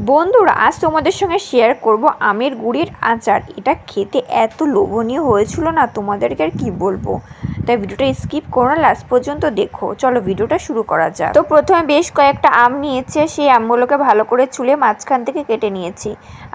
বন্ধুরা, আজ তোমাদের সঙ্গে শেয়ার করব আমের গুড়ির আচার। এটা খেতে এত লোভনীয় হয়েছিল না? তোমাদেরকে আর কী বলব? তাই ভিডিওটা স্কিপ করো না লাস্ট পর্যন্ত দেখো। চলো ভিডিওটা শুরু করা যাক। তো প্রথমে বেশ কয়েকটা আম নিয়েছে সেই আমগুলোকে ভালো করে চুলে মাঝখান থেকে কেটে নিয়েছি।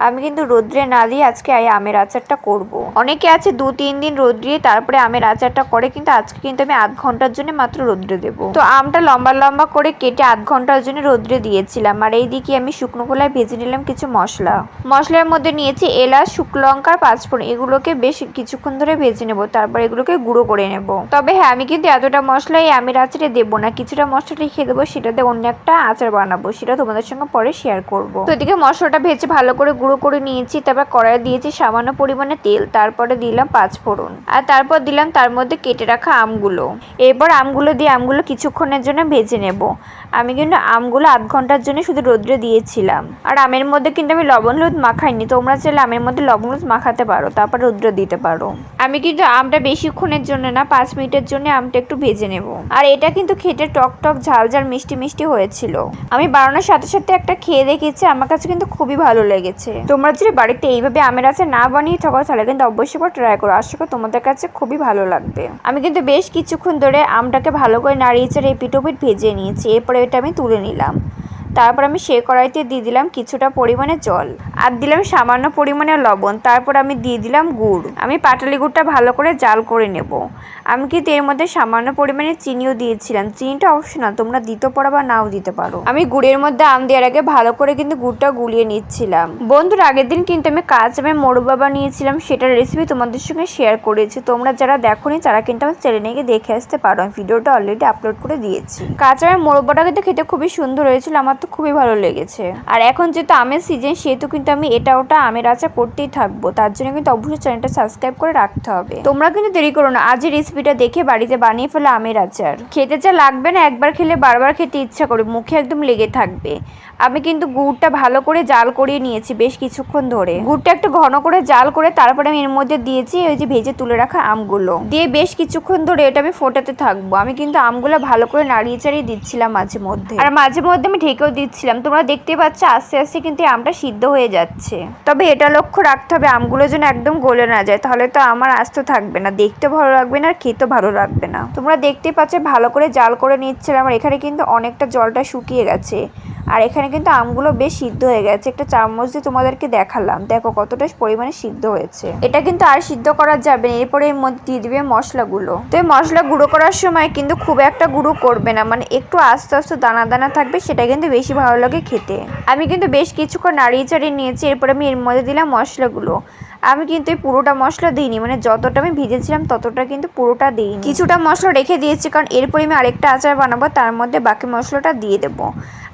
আমি কিন্তু রোদ্রে না দিয়ে আজকে এই আমের আচারটা করব। অনেকে আছে দু, তিন দিন রোদ্রিয়ে তারপরে আমের আচারটা করে, কিন্তু আজকে কিন্তু আমি আধ ঘণ্টার জন্য মাত্র রোদ্রে দেবো। তো আমটা লম্বা লম্বা করে কেটে আধ ঘণ্টার জন্য রোদ্রে দিয়েছিলাম, আর এই দিকে আমি শুকনো খোলায় ভেজে নিলাম কিছু মশলা। মশলার মধ্যে নিয়েছি এলাচ, শুকনো লঙ্কার পাঁচফোড়ন, এগুলোকে বেশ কিছুক্ষণ ধরে ভেজে নেব, তারপর এগুলোকে গুঁড়ো করে নেব। তবে হ্যাঁ আমি কিন্তু এতটা মশলা এই আমের আচারে দেবো না। কিছুটা মশলা রেখে দেবো, সেটাতে অন্য একটা আচার বানাবো, সেটা তোমাদের সঙ্গে পরে শেয়ার করব। তো এদিকে মশলাটা ভেজে ভালো করে গুঁড়ো করে নিয়েছি, তারপর কড়াই দিয়েছি সামান্য পরিমাণে তেল, তারপরে দিলাম পাঁচফোড়ন আর তারপর দিলাম তার মধ্যে কেটে রাখা আমগুলো। এরপর আমগুলো দিয়ে আমগুলো কিছুক্ষণের জন্য ভেজে নেব। আমি কিন্তু আমগুলো আধ ঘণ্টার জন্য শুধু রোদ্রে দিয়েছিলাম। আর আমের মধ্যে কিন্তু আমি লবণ হলুদ মাখাইনি, তোমরা চাইলে আমের মধ্যে লবণ হলুদ মাখাতে পারো, তারপর রোদ্রে দিতে পারো। আমি কিন্তু আমটা বেশিক্ষণের জন্য না, পাঁচ মিনিটের জন্য আমটা একটু ভেজে নেব। আর এটা কিন্তু খেতে টক টক, ঝাল ঝাল, মিষ্টি মিষ্টি হয়েছিল। আমি বানানোর সাথে সাথে একটা খেয়ে দেখেছি, আমার কাছে কিন্তু খুবই ভালো লেগেছে। তোমরা যদি বাড়িতে এইভাবে আমের আচার না বানিয়ে থাকো, তাহলে কিন্তু অবশ্যই করে ট্রাই করো। আশা করি তোমাদের কাছে খুবই ভালো লাগবে। আমি কিন্তু বেশ কিছুক্ষণ ধরে আমটাকে ভালো করে নাড়িয়ে চাড়িয়ে পিটোপিট ভেজে নিয়েছি। এরপরে এটা আমি তুলে নিলাম। তারপর আমি সে কড়াইতে দিয়ে দিলাম কিছুটা পরিমাণে জল। আর দিলাম সামান্য পরিমাণে লবণ, তারপর আমি দিয়ে দিলাম গুড়। আমি পাটালি গুড়টা ভালো করে জাল করে নেব। আমি কিন্তু এর মধ্যে সামান্য পরিমাণে চিনিও দিয়েছিলাম। চিনিটা অপশনাল তোমরা দিতে পারো বা নাও দিতে পারো। আমি গুড়ের মধ্যে আম দেওয়ার আগে ভালো করে কিন্তু গুড়টা গুলিয়ে নিচ্ছিলাম। বন্ধুর, আগের দিন কিন্তু আমি কাঁচ আমের মোড় বাবা নিয়েছিলাম সেটার রেসিপি তোমাদের সঙ্গে শেয়ার করেছি। তোমরা যারা দেখোনি, তারা কিন্তু আমার চ্যানেলে গিয়ে দেখে আসতে পারো। আমি ভিডিওটা অলরেডি আপলোড করে দিয়েছি। কাঁচা আমের মোড়বাটা কিন্তু খেতে খুবই সুন্দর হয়েছিল, আমার তো খুবই ভালো লেগেছে। আর এখন যেহেতু আমের সিজন সেহেতু কিন্তু আমি এটা ওটা আমের আচার করতেই থাকব। তার জন্য কিন্তু অবশ্যই চ্যানেলটা সাবস্ক্রাইব করে রাখতে হবে। তোমরা কিন্তু দেরি করো না আজ রেসিপিটা দেখে বাড়িতে বানিয়ে ফেলো আমের আচার। খেতে যা লাগবে না, একবার খেলে বারবার খেতে ইচ্ছা করে, মুখে একদম লেগে থাকবে। আমি কিন্তু গুড়টা ভালো করে জাল করিয়ে নিয়েছি বেশ কিছুক্ষণ ধরে। গুড়টা একটু ঘন করে জাল করে তারপরে আমি এর মধ্যে দিয়েছি ওই যে ভেজে তুলে রাখা আমগুলো। দিয়ে বেশ কিছুক্ষণ ধরে এটা আমি ফোটাতে থাকব। আমি কিন্তু আমগুলো ভালো করে নাড়িয়ে চাড়িয়ে দিচ্ছিলাম মাঝে মধ্যে। আর মাঝে মধ্যে আমি ঢেকেও দিচ্ছিলাম। তোমরা দেখতে পাচ্ছ আস্তে আস্তে কিন্তু আমটা সিদ্ধ হয়ে যাচ্ছে। তবে এটা লক্ষ্য রাখতে হবে আমগুলো যেন একদম গলে না যায়। তাহলে তো আমার আস্ত থাকবে না। দেখতে ভালো লাগবে না আর খেতে ভালো লাগবে না। তোমরা দেখতে পাচ্ছ ভালো করে জাল করে নিচ্ছিলাম। আর এখানে কিন্তু অনেকটা জলটা শুকিয়ে গেছে। আর এখানে কিন্তু আমগুলো বেশ সিদ্ধ হয়ে গেছে। একটা চামচ দিয়ে তোমাদেরকে দেখালাম। দেখো কতটা পরিমাণে সিদ্ধ হয়েছে। এটা কিন্তু আর সিদ্ধ করা যাবে না। এরপরে এর মধ্যে দিয়ে দিবে মশলাগুলো। তো এই মশলা গুঁড়ো করার সময় কিন্তু খুব একটা গুঁড়ো করবে না। মানে একটু আস্তে আস্তে দানা দানা থাকবে, সেটা কিন্তু বেশি ভালো লাগে খেতে। আমি কিন্তু বেশ কিছুক্ষণ নাড়িয়ে চাড়িয়ে নিয়েছি। এরপরে আমি এর মধ্যে দিলাম মশলাগুলো। আমি কিন্তু এই পুরোটা মশলা দিইনি। মানে যতটা আমি ভিজেছিলাম ততটা কিন্তু পুরোটা দিইনি। কিছুটা মশলা রেখে দিয়েছি। কারণ এরপরে আমি আরেকটা আচার বানাবো। তার মধ্যে বাকি মশলাটা দিয়ে দেবো।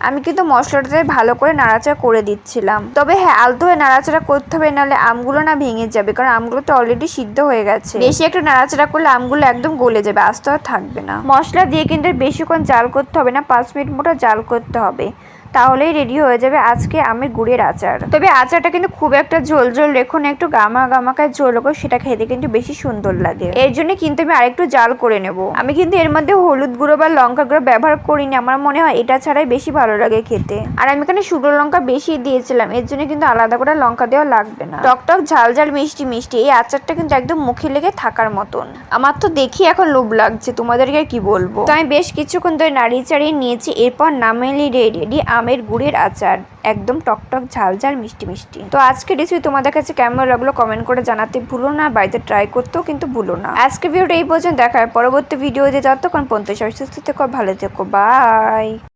আমি কিন্তু মশলাটাতে ভালো করে নাড়াচাড়া করে দিচ্ছিলাম। তবে হ্যাঁ আলতো হয়ে নাড়াচাড়া করতে হবে, নাহলে আমগুলো না ভেঙে যাবে, কারণ আমগুলো তো অলরেডি সিদ্ধ হয়ে গেছে। বেশি একটা নাড়াচাড়া করলে আমগুলো একদম গলে যাবে, আস্তে আর থাকবে না। মশলা দিয়ে কিন্তু বেশিক্ষণ জাল করতে হবে না, পাঁচ মিনিট মোটা জাল করতে হবে। তাহলেই রেডি হয়ে যাবে আজকে আমি গুড়ের আচার। তবে আচারটা কিন্তু খুব একটা ঝোল ঝোল রেখো না, একটু গামা গামাকায় ঝোল রেখো সেটা খেতে কিন্তু বেশি সুন্দর লাগে। এর জন্য কিন্তু আমি আরেকটু জাল করে নেব। আমি কিন্তু এর মধ্যে হলুদ গুঁড়ো বা লঙ্কা গুঁড়ো ব্যবহার করিনি, আমার মনে হয় এটা ছাড়াই বেশি ভালো লাগে খেতে। আর আমি এখানে শুকনো লঙ্কা বেশি দিয়েছিলাম, এর জন্য কিন্তু আলাদা করে লঙ্কা দেওয়া লাগবে না। টক টক, ঝাল ঝাল, মিষ্টি মিষ্টি, এই আচারটা কিন্তু একদম মুখে লেগে থাকার মতন। আমার তো দেখি এখন লোভ লাগছে, তোমাদেরকে কি বলব? তো আমি বেশ কিছুক্ষণ ধরে নাড়িয়ে চাড়িয়ে নিয়েছি, এরপর নামেলি রেডি আমের গুড়ের আচার। একদম টকটক ঝাল ঝাল মিষ্টি মিষ্টি। তো আজকে রেসিপি তোমাদের কাছে কেমন লাগল কমেন্ট করে জানাতে ভুলো না। বাড়িতে ট্রাই করতেও কিন্তু ভুলো না। আজকে ভিডিওটা এই পর্যন্ত। দেখার পরবর্তী ভিডিও যে যতক্ষণ পর্যন্ত সবাই সুস্থ থেকো, ভালো থেকো। বাই